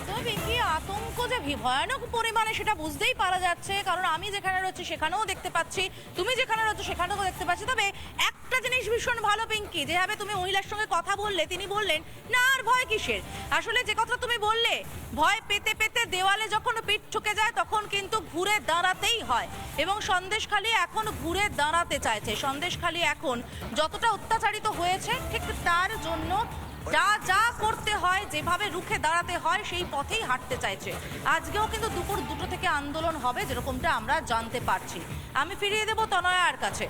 একদমই পিঙ্কি আতঙ্ক যে ভয়ানক পরিমাণে সেটা বুঝতেই পারা যাচ্ছে। কারণ আমি যেখানে রয়েছি সেখানেও দেখতে পাচ্ছি, তুমি যেখানে রয়েছো সেখানেও দেখতে পাচ্ছি। তবে একটা জিনিস ভীষণ ভালো, পিঙ্কি, যেভাবে তুমি মহিলার সঙ্গে কথা বললে, তিনি বললেন, না, আর ভয় কিসের? আসলে যে কথা তুমি বললে, ভয় পেতে পেতে দেওয়ালে যখন পিঠ ঠুকে যায়, তখন কিন্তু ঘুরে দাঁড়াতেই হয়। এবং সন্দেশখালী এখন ঘুরে দাঁড়াতে চাইছে। সন্দেশখালী এখন যতটা অত্যাচারিত হয়েছে, ঠিক তার জন্য যা যা করতে হয়, যেভাবে রুখে দাঁড়াতে হয়, সেই পথেই হাঁটতে চাইছে। আজকেও কিন্তু দুপুর দুটো থেকে আন্দোলন হবে, যেরকমটা আমরা জানতে পারছি। আমি ফিরিয়ে দেব তনয়ার কাছে।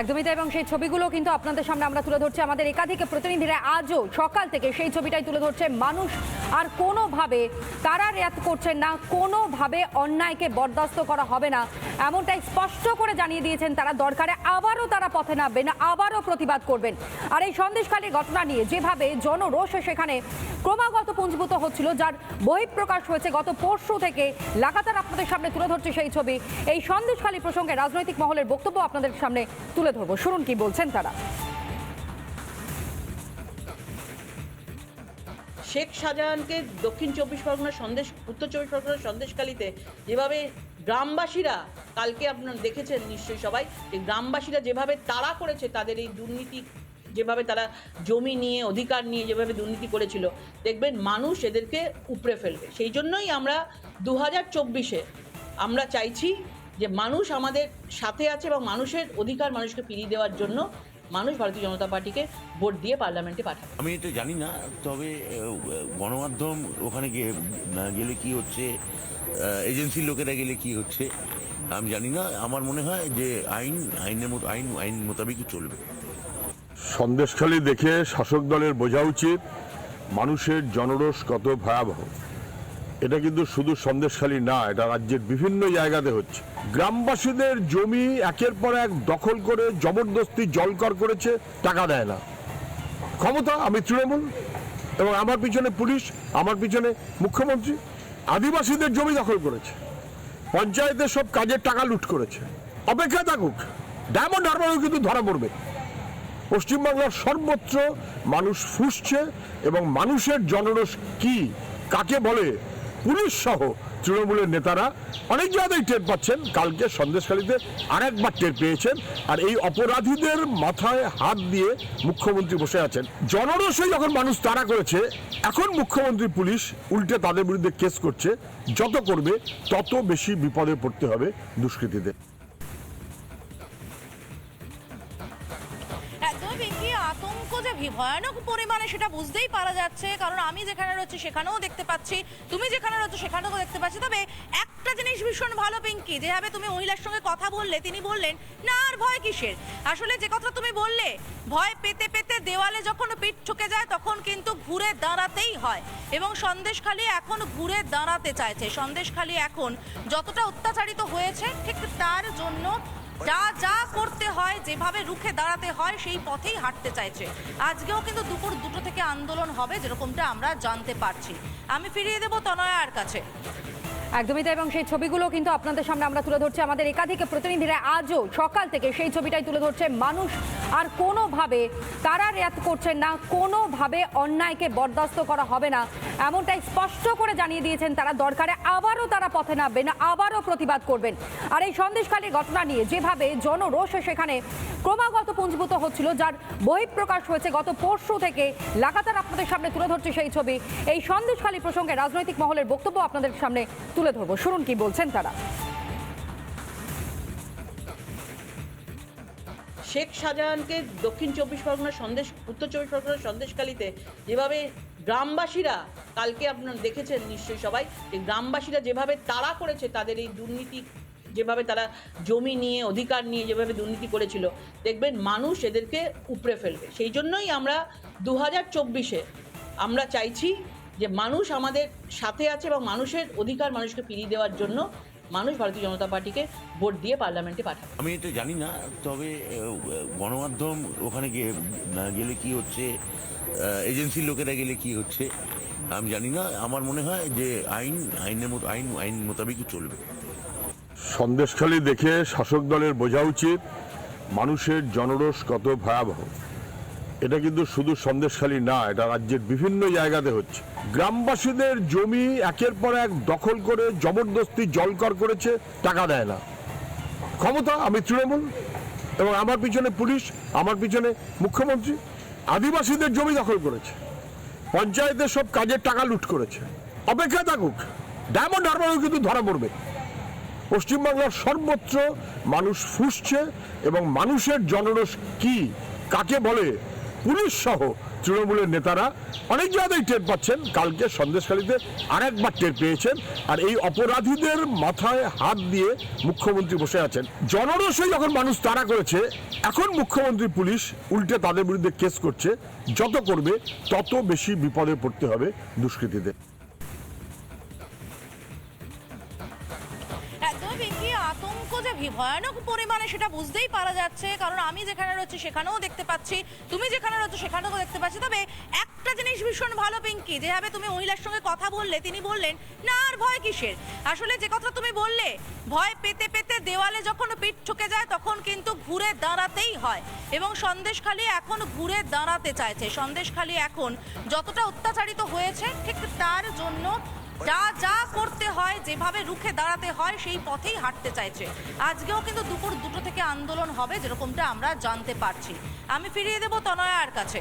একদমই তাই, এবং সেই ছবিগুলো কিন্তু আপনাদের সামনে আমরা তুলে ধরছি। আমাদের একাধিক প্রতিনিধিরা আজও সকাল থেকে সেই ছবিটাই তুলে ধরছে। মানুষ আর কোনোভাবে তারা রেয়াত করছেন না, কোনোভাবে অন্যায়কে বরদাস্ত করা হবে না, এমনটাই স্পষ্ট করে জানিয়ে দিয়েছেন তারা। দরকারে আবারও তারা পথে নামবেন, আবারও প্রতিবাদ করবেন। আর এই সন্দেশখালীর ঘটনা নিয়ে যেভাবে জনরোষ সেখানে ক্রমাগত পুঞ্জীভূত হচ্ছিল, যার বহিঃপ্রকাশ হয়েছে গত পরশু থেকে, লাগাতার আপনাদের সামনে তুলে ধরছে সেই ছবি। এই সন্দেশখালী প্রসঙ্গে রাজনৈতিক মহলের বক্তব্য আপনাদের সামনে তুলে ধরবো। শুনুন কি বলছেন তারা। শেখ শাহজাহানকে দক্ষিণ চব্বিশ পরগনার সন্দেশ, উত্তর চব্বিশ পরগনার সন্দেশকালীতে যেভাবে গ্রামবাসীরা, কালকে আপনারা দেখেছেন নিশ্চয়ই সবাই, যে গ্রামবাসীরা যেভাবে তাড়া করেছে তাদের এই দুর্নীতি, যেভাবে তারা জমি নিয়ে, অধিকার নিয়ে যেভাবে দুর্নীতি করেছিল, দেখবেন মানুষ এদেরকে উপড়ে ফেলবে। সেই জন্যই আমরা দু হাজার চব্বিশে আমরা চাইছি যে মানুষ আমাদের সাথে আছে এবং মানুষের অধিকার মানুষকে ফিরিয়ে দেওয়ার জন্য মানুষ ভারতীয় জনতা পার্টিকে ভোট দিয়ে পার্লামেন্টে পাঠাবে। আমি এটা জানি না তবে গণমাধ্যম ওখানে গিয়ে গেলে কি হচ্ছে এজেন্সির লোকেরা গেলে কি হচ্ছে আমি জানি না। আমার মনে হয় যে আইন আইনের মতো আইন আইন মোতাবেকই চলবে। সন্দেশখালী দেখে শাসক দলের বোঝা উচিত মানুষের জনরোষ কত ভয়াবহ। এটা কিন্তু শুধু সন্দেশখালী না, এটা রাজ্যের বিভিন্ন জায়গাতে হচ্ছে। গ্রামবাসীদের জমি একের পর এক দখল করে, জবরদস্তি জলকর করেছে, টাকা দেয় না। ক্ষমতা আমি তৃণমূল এবং আমার পিছনে পুলিশ, আমার পিছনে মুখ্যমন্ত্রী, আদিবাসীদের জমি দখল করেছে। পঞ্চায়েতের সব কাজের টাকা লুট করেছে। অপেক্ষা থাকুক, ডায়মন্ড হারবারও কিন্তু ধরা পড়বে। পশ্চিমবাংলার সর্বত্র মানুষ ফুসছে এবং মানুষের জনরোষ কি, কাকে বলে পুলিশ সহ তৃণমূলের নেতারা অনেক জায়গায় টের পাচ্ছেন। কালকে সন্দেশখালীতে আরেকবার টের পেয়েছেন। আর এই অপরাধীদের মাথায় হাত দিয়ে মুখ্যমন্ত্রী বসে আছেন। জনরসে যখন মানুষ তারা করেছে, এখন মুখ্যমন্ত্রী পুলিশ উল্টে তাদের বিরুদ্ধে কেস করছে। যত করবে, তত বেশি বিপদে পড়তে হবে দুষ্কৃতীদের। ভয়ানক পরিমাণে সেটা বুঝতেই পারা যাচ্ছে। কারণ আমি যেখানে রয়েছি সেখানেও দেখতে পাচ্ছি, তুমি যেখানে রয়েছো সেখানেও দেখতে পাচ্ছি। তবে একটা জিনিস ভীষণ ভালো, পিঙ্কি, যেভাবে তুমি মহিলার সঙ্গে কথা বললে, তিনি বললেন, না, আর ভয় কিসের? আসলে যে কথা তুমি বললে, ভয় পেতে পেতে দেওয়ালে যখন পিঠ ঠুকে যায়, তখন কিন্তু ঘুরে দাঁড়াতেই হয়। এবং সন্দেশখালী এখন ঘুরে দাঁড়াতে চাইছে। সন্দেশখালী এখন যতটা অত্যাচারিত হয়েছে, ঠিক তার জন্য যা যা করতে হয় যেভাবে রুখে দাঁড়াতে হয় সেই পথেই হাঁটতে চাইছে। আজকেও কিন্তু দুপুর দুটো থেকে আন্দোলন হবে যেরকমটা আমরা জানতে পারছি। আমি ফিরিয়ে দেব তনয়ার কাছে। একদমই তাই এবং সেই ছবিগুলো কিন্তু আপনাদের সামনে আমরা তুলে ধরছি। আমাদের একাধিক প্রতিনিধিরা আজও সকাল থেকে সেই ছবিটাই তুলে ধরছে। মানুষ আর কোনোভাবে তারা রেয়াত করছেন না, কোনোভাবে অন্যায়কে বরদাস্ত করা হবে না, এমনটাই স্পষ্ট করে জানিয়ে দিয়েছেন তারা। দরকারে আবারও তারা পথে নামবেন, আবারও প্রতিবাদ করবেন। আর এই সন্দেশখালীর ঘটনা নিয়ে যেভাবে জনরোষ সেখানে ক্রমাগত পুঞ্জীভূত হচ্ছিল, যার বহিঃপ্রকাশ হয়েছে গত পরশু থেকে, লাগাতার আপনাদের সামনে তুলে ধরছে সেই ছবি। এই সন্দেশখালী প্রসঙ্গে রাজনৈতিক মহলের বক্তব্য আপনাদের সামনে তুলে ধরবো। শুনুন কি বলছেন তারা। শেখ শাহজাহানকে দক্ষিণ চব্বিশ পরগনার সন্দেশ, উত্তর চব্বিশ পরগনার সন্দেশকালীতে যেভাবে গ্রামবাসীরা কালকে আপনারা দেখেছেন নিশ্চয়ই সবাই, যে গ্রামবাসীরা যেভাবে তাড়া করেছে তাদের এই দুর্নীতি, যেভাবে তারা জমি নিয়ে, অধিকার নিয়ে যেভাবে দুর্নীতি করেছিল, দেখবেন মানুষ এদেরকে উপড়ে ফেলবে। সেই জন্যই আমরা দু হাজার চব্বিশে আমরা চাইছি যে মানুষ আমাদের সাথে আছে এবং মানুষের অধিকার মানুষকে ফিরিয়ে দেওয়ার জন্য মানুষ ভারতীয় জনতা পার্টিকে ভোট দিয়ে পার্লামেন্টে পাঠাবে। আমি এটা জানি না তবে গণমাধ্যম ওখানে গিয়ে গেলে কি হচ্ছে এজেন্সির লোকেরা গেলে কি হচ্ছে আমি জানি না। আমার মনে হয় যে আইন আইনের মতো আইন আইন মোতাবেকই চলবে। সন্দেশখালী দেখে শাসক দলের বোঝা উচিত মানুষের জনরোষ কত ভয়াবহ। এটা কিন্তু শুধু সন্দেশখালী না এটা রাজ্যের বিভিন্ন জায়গাতে হচ্ছে। গ্রামবাসীদের জমি একের পর এক দখল করে জবরদস্তি জলকর করেছে, টাকা দেয় না। ক্ষমতা আমি তৃণমূল এবং আমার পিছনে পুলিশ, আমার পিছনে মুখ্যমন্ত্রী, আদিবাসীদের জমি দখল করেছে। পঞ্চায়েতের সব কাজের টাকা লুট করেছে। অপেক্ষা থাকুক, ডায়মন্ড হারবারও কিন্তু ধরা পড়বে। পশ্চিমবাংলার সর্বত্র মানুষ ফুসছে এবং মানুষের জনরস কি, কাকে বলে, পুলিশ সহ তৃণমূলের নেতারা অনেক জায়গায় টের পাচ্ছেন, কালকে সন্দেশখালীতে আরেকবার টের পেয়েছেন। আর এই অপরাধীদের মাথায় হাত দিয়ে মুখ্যমন্ত্রী বসে আছেন। জনরসে যখন মানুষ তারা করেছে, এখন মুখ্যমন্ত্রী পুলিশ উল্টে তাদের বিরুদ্ধে কেস করছে। যত করবে, তত বেশি বিপদে পড়তে হবে দুষ্কৃতীদের। যে ভয়ানক পরিমাণে সেটা বুঝতেই পারা যাচ্ছে। কারণ আমি যেখানে রয়েছি সেখানেও দেখতে পাচ্ছি। তুমি যেখানে রয়েছো সেখানেও দেখতে পাচ্ছি। তবে একটা জিনিস ভীষণ ভালো, পিঙ্কি যেভাবে তুমি মহিলার সঙ্গে কথা বললে, তিনি বললেন, না, আর ভয় কিসের? আসলে যে কথা তুমি বললে, ভয় পেতে পেতে দেওয়ালে যখন পিঠ ঠুকে যায়, তখন কিন্তু ঘুরে দাঁড়াতেই হয়। এবং সন্দেশখালী এখন ঘুরে দাঁড়াতে চাইছে। সন্দেশখালী এখন যতটা অত্যাচারিত হয়েছে, ঠিক তার জন্য যা যা যেভাবে রুখে দাঁড়াতে হয়, সেই পথেই হাঁটতে চাইছে। আজকেও কিন্তু দুপুর দুটো থেকে আন্দোলন হবে, যেরকমটা আমরা জানতে পারছি। আমি ফিরিয়ে দেবো তনয়ার কাছে।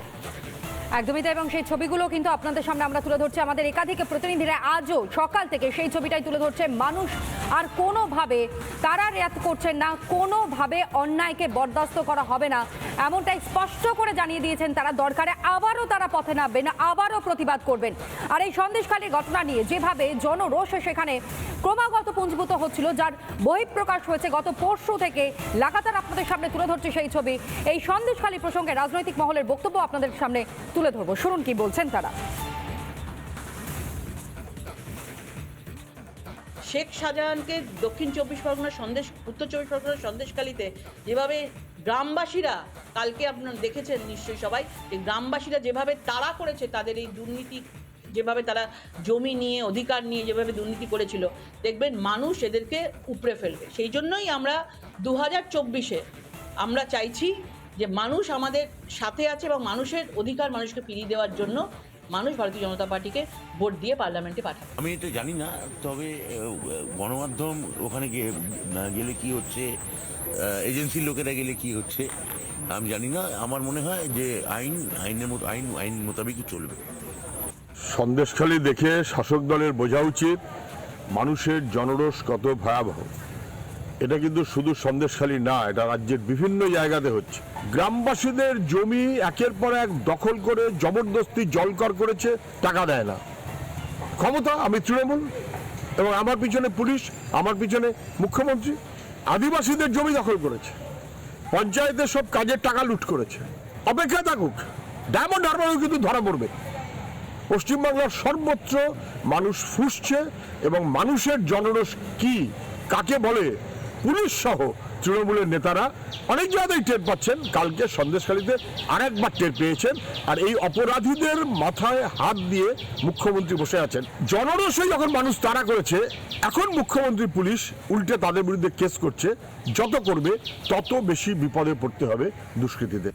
একদমই তাই, এবং সেই ছবিগুলো কিন্তু আপনাদের সামনে আমরা তুলে ধরছি। আমাদের একাধিক প্রতিনিধিরা আজও সকাল থেকে সেই ছবিটাই তুলে ধরছে। মানুষ আর কোনোভাবে তারা রেয়াত করছেন না, কোনোভাবে অন্যায়কে বরদাস্ত করা হবে না, এমনটাই স্পষ্ট করে জানিয়ে দিয়েছেন তারা। দরকারে আবারও তারা পথে নামবেন, আবারও প্রতিবাদ করবেন। আর এই সন্দেশখালীর ঘটনা নিয়ে যেভাবে জনরোষ সেখানে ক্রমাগত পুঞ্জীভূত হচ্ছিল, যার বহিঃপ্রকাশ হয়েছে গত পরশু থেকে, লাগাতার আপনাদের সামনে তুলে ধরছে সেই ছবি। এই সন্দেশখালী প্রসঙ্গে রাজনৈতিক মহলের বক্তব্য আপনাদের সামনে তুলে ধরবো। শুনুন কি বলছেন তারা। শেখ শাহজাহানকে দক্ষিণ চব্বিশ পরগনার সন্দেশ, উত্তর চব্বিশ পরগনার সন্দেশকালীতে যেভাবে গ্রামবাসীরা, কালকে আপনারা দেখেছেন নিশ্চয়ই সবাই, যে গ্রামবাসীরা যেভাবে তাড়া করেছে তাদের এই দুর্নীতি, যেভাবে তারা জমি নিয়ে, অধিকার নিয়ে যেভাবে দুর্নীতি করেছিল, দেখবেন মানুষ এদেরকে উপড়ে ফেলবে। সেই জন্যই আমরা দু হাজার চব্বিশে আমরা চাইছি যে মানুষ আমাদের সাথে আছে এবং মানুষের অধিকার মানুষকে ফিরিয়ে দেওয়ার জন্য মানুষ ভারতীয় জনতা পার্টিকে ভোট দিয়ে পার্লামেন্টে পাঠাবে। আমি এটা জানি না তবে গণমাধ্যম ওখানে গিয়ে গেলে কি হচ্ছে এজেন্সির লোকেরা গেলে কি হচ্ছে আমি জানি না। আমার মনে হয় যে আইন আইনের মতো আইন আইন মোতাবেকই চলবে। সন্দেশখালী দেখে শাসক দলের বোঝা উচিত মানুষের জনরোষ কত ভয়াবহ। এটা কিন্তু শুধু সন্দেশখালী না, এটা রাজ্যের বিভিন্ন জায়গাতে হচ্ছে। গ্রামবাসীদের জমি একের পর এক দখল করে, জবরদস্তি জলকর করেছে, টাকা দেয় না। ক্ষমতা আমি তৃণমূল এবং আমার পিছনে পুলিশ, আমার পিছনে মুখ্যমন্ত্রী, আদিবাসীদের জমি দখল করেছে। পঞ্চায়েতের সব কাজের টাকা লুট করেছে। অপেক্ষা থাকুক, ডায়মন্ড হারবারও কিন্তু ধরা পড়বে। পশ্চিমবাংলার সর্বত্র মানুষ ফুসছে এবং মানুষের জনরস কি, কাকে বলে পুলিশ সহ তৃণমূলের নেতারা অনেক জায়গায় টের পাচ্ছেন। কালকে সন্দেশখালীতে আরেকবার টের পেয়েছেন। আর এই অপরাধীদের মাথায় হাত দিয়ে মুখ্যমন্ত্রী বসে আছেন। জনরসে যখন মানুষ তারা করেছে, এখন মুখ্যমন্ত্রী পুলিশ উল্টে তাদের বিরুদ্ধে কেস করছে। যত করবে, তত বেশি বিপদে পড়তে হবে দুষ্কৃতীদের।